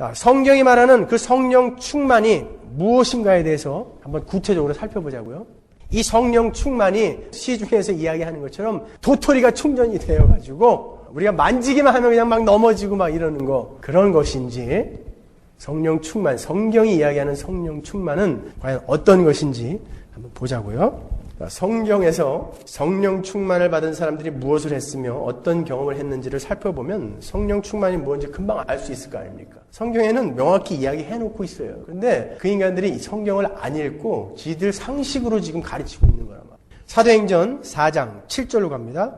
자, 성경이 말하는 그 성령 충만이 무엇인가에 대해서 한번 구체적으로 살펴보자고요. 이 성령 충만이 시중에서 이야기하는 것처럼 도토리가 충전이 되어가지고 우리가 만지기만 하면 그냥 막 넘어지고 막 이러는 거 그런 것인지 성령 충만, 성경이 이야기하는 성령 충만은 과연 어떤 것인지 한번 보자고요. 성경에서 성령 충만을 받은 사람들이 무엇을 했으며 어떤 경험을 했는지를 살펴보면 성령 충만이 뭔지 금방 알 수 있을 거 아닙니까? 성경에는 명확히 이야기해 놓고 있어요. 그런데 그 인간들이 성경을 안 읽고 지들 상식으로 지금 가르치고 있는 거란 말이에요. 사도행전 4장 7절로 갑니다.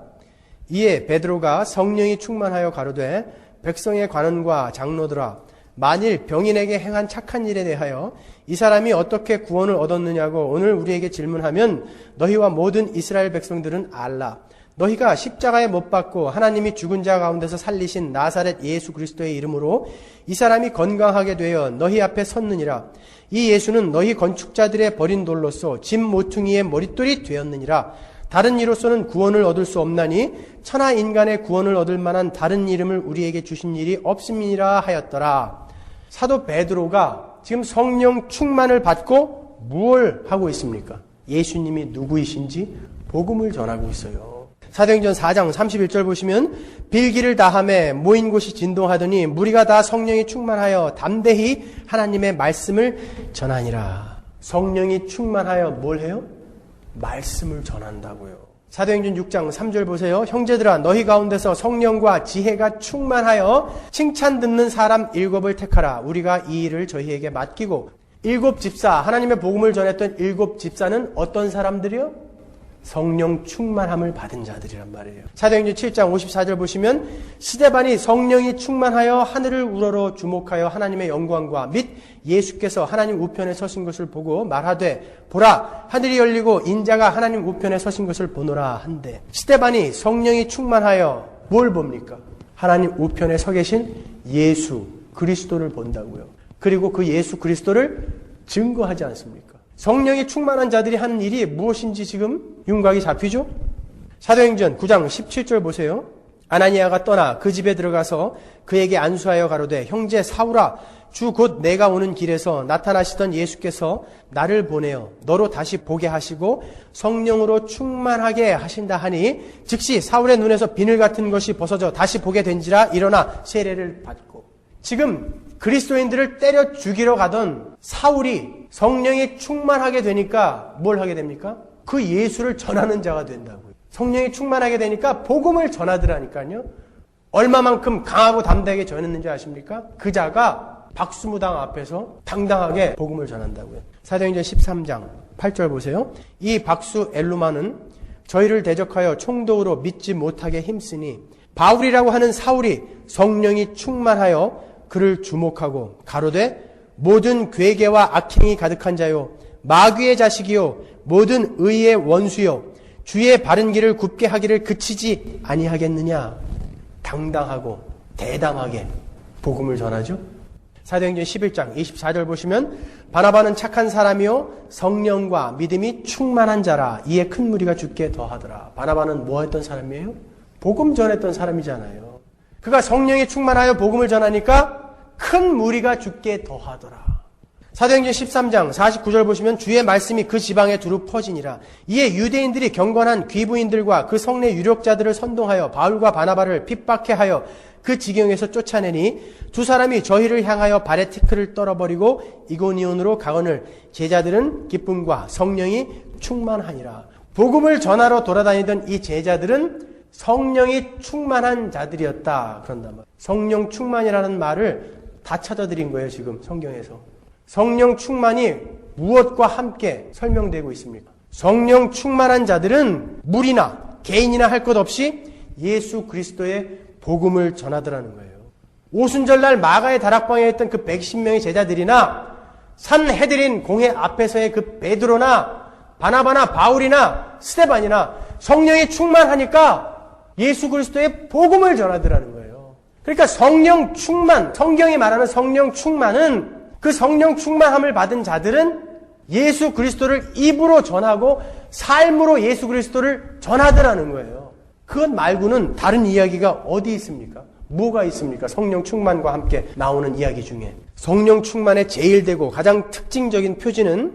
이에 베드로가 성령이 충만하여 가로되 백성의 관원과 장로들아 만일 병인에게 행한 착한 일에 대하여 이 사람이 어떻게 구원을 얻었느냐고 오늘 우리에게 질문하면 너희와 모든 이스라엘 백성들은 알라. 너희가 십자가에 못 박고 하나님이 죽은 자 가운데서 살리신 나사렛 예수 그리스도의 이름으로 이 사람이 건강하게 되어 너희 앞에 섰느니라. 이 예수는 너희 건축자들의 버린 돌로서 짐 모퉁이의 머릿돌이 되었느니라. 다른 이로서는 구원을 얻을 수 없나니 천하 인간의 구원을 얻을 만한 다른 이름을 우리에게 주신 일이 없음이니라 하였더라. 사도 베드로가 지금 성령 충만을 받고 무엇을 하고 있습니까? 예수님이 누구이신지 복음을 전하고 있어요. 사도행전 4장 31절 보시면 빌기를 다함에 모인 곳이 진동하더니 무리가 다 성령이 충만하여 담대히 하나님의 말씀을 전하니라. 성령이 충만하여 뭘 해요? 말씀을 전한다고요. 사도행전 6장 3절 보세요. 형제들아 너희 가운데서 성령과 지혜가 충만하여 칭찬 듣는 사람 일곱을 택하라. 우리가 이 일을 저희에게 맡기고 일곱 집사 하나님의 복음을 전했던 일곱 집사는 어떤 사람들이요? 성령 충만함을 받은 자들이란 말이에요. 사도행전 7장 54절 보시면 스데반이 성령이 충만하여 하늘을 우러러 주목하여 하나님의 영광과 및 예수께서 하나님 우편에 서신 것을 보고 말하되 보라 하늘이 열리고 인자가 하나님 우편에 서신 것을 보노라 한데 스데반이 성령이 충만하여 뭘 봅니까? 하나님 우편에 서 계신 예수 그리스도를 본다고요. 그리고 그 예수 그리스도를 증거하지 않습니까? 성령이 충만한 자들이 하는 일이 무엇인지 지금 윤곽이 잡히죠? 사도행전 9장 17절 보세요. 아나니아가 떠나 그 집에 들어가서 그에게 안수하여 가로되 형제 사울아 주 곧 내가 오는 길에서 나타나시던 예수께서 나를 보내어 너로 다시 보게 하시고 성령으로 충만하게 하신다 하니 즉시 사울의 눈에서 비늘 같은 것이 벗어져 다시 보게 된지라 일어나 세례를 받고 지금 그리스도인들을 때려 죽이러 가던 사울이 성령이 충만하게 되니까 뭘 하게 됩니까? 그 예수를 전하는 자가 된다고요. 성령이 충만하게 되니까 복음을 전하더라니까요. 얼마만큼 강하고 담대하게 전했는지 아십니까? 그 자가 박수무당 앞에서 당당하게 복음을 전한다고요. 사도행전 13장 8절 보세요. 이 박수 엘루마는 저희를 대적하여 총독으로 믿지 못하게 힘쓰니 바울이라고 하는 사울이 성령이 충만하여 그를 주목하고 가로되 모든 괴계와 악행이 가득한 자요 마귀의 자식이요 모든 의의 원수요 주의 바른 길을 굽게 하기를 그치지 아니하겠느냐 당당하고 대담하게 복음을 전하죠. 사도행전 11장 24절 보시면 바나바는 착한 사람이요 성령과 믿음이 충만한 자라 이에 큰 무리가 죽게 더하더라. 바나바는 뭐 했던 사람이에요? 복음 전했던 사람이잖아요. 그가 성령이 충만하여 복음을 전하니까 큰 무리가 죽게 더하더라. 사도행전 13장 49절 보시면 주의 말씀이 그 지방에 두루 퍼지니라. 이에 유대인들이 경건한 귀부인들과 그 성내 유력자들을 선동하여 바울과 바나바를 핍박해 하여 그 지경에서 쫓아내니 두 사람이 저희를 향하여 발에 티크를 떨어버리고 이고니온으로 가거늘 제자들은 기쁨과 성령이 충만하니라. 복음을 전하러 돌아다니던 이 제자들은 성령이 충만한 자들이었다. 그런단 말. 성령 충만이라는 말을 다 찾아드린 거예요, 지금 성경에서. 성령 충만이 무엇과 함께 설명되고 있습니까? 성령 충만한 자들은 물이나 개인이나 할 것 없이 예수 그리스도의 복음을 전하더라는 거예요. 오순절날 마가의 다락방에 있던 그 110명의 제자들이나 산 해드린 공회 앞에서의 그 베드로나 바나바나 바울이나 스테반이나 성령이 충만하니까 예수 그리스도의 복음을 전하더라는 거예요. 그러니까 성령 충만, 성경이 말하는 성령 충만은 그 성령 충만함을 받은 자들은 예수 그리스도를 입으로 전하고 삶으로 예수 그리스도를 전하더라는 거예요. 그것 말고는 다른 이야기가 어디 있습니까? 뭐가 있습니까? 성령 충만과 함께 나오는 이야기 중에. 성령 충만의 제일 되고 가장 특징적인 표지는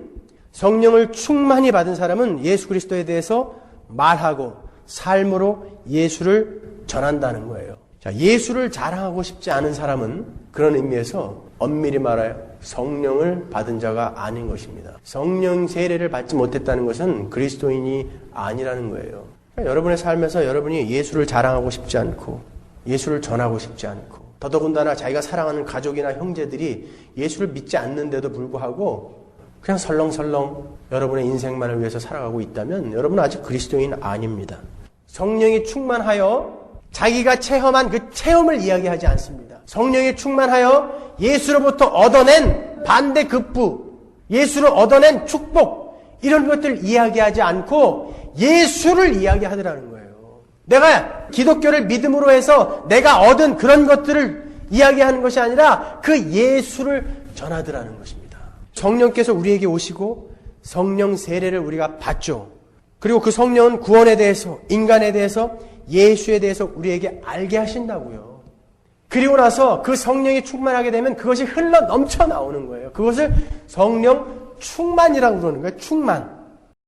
성령을 충만히 받은 사람은 예수 그리스도에 대해서 말하고 삶으로 예수를 전한다는 거예요. 자, 예수를 자랑하고 싶지 않은 사람은 그런 의미에서 엄밀히 말하여 성령을 받은 자가 아닌 것입니다. 성령 세례를 받지 못했다는 것은 그리스도인이 아니라는 거예요. 그러니까 여러분의 삶에서 여러분이 예수를 자랑하고 싶지 않고 예수를 전하고 싶지 않고 더더군다나 자기가 사랑하는 가족이나 형제들이 예수를 믿지 않는데도 불구하고 그냥 설렁설렁 여러분의 인생만을 위해서 살아가고 있다면 여러분은 아직 그리스도인 아닙니다. 성령이 충만하여 자기가 체험한 그 체험을 이야기하지 않습니다. 성령이 충만하여 예수로부터 얻어낸 반대 급부, 예수를 얻어낸 축복, 이런 것들을 이야기하지 않고 예수를 이야기하더라는 거예요. 내가 기독교를 믿음으로 해서 내가 얻은 그런 것들을 이야기하는 것이 아니라 그 예수를 전하더라는 것입니다. 성령께서 우리에게 오시고 성령 세례를 우리가 받죠. 그리고 그 성령은 구원에 대해서, 인간에 대해서, 예수에 대해서 우리에게 알게 하신다고요. 그리고 나서 그 성령이 충만하게 되면 그것이 흘러 넘쳐 나오는 거예요. 그것을 성령 충만이라고 그러는 거예요. 충만.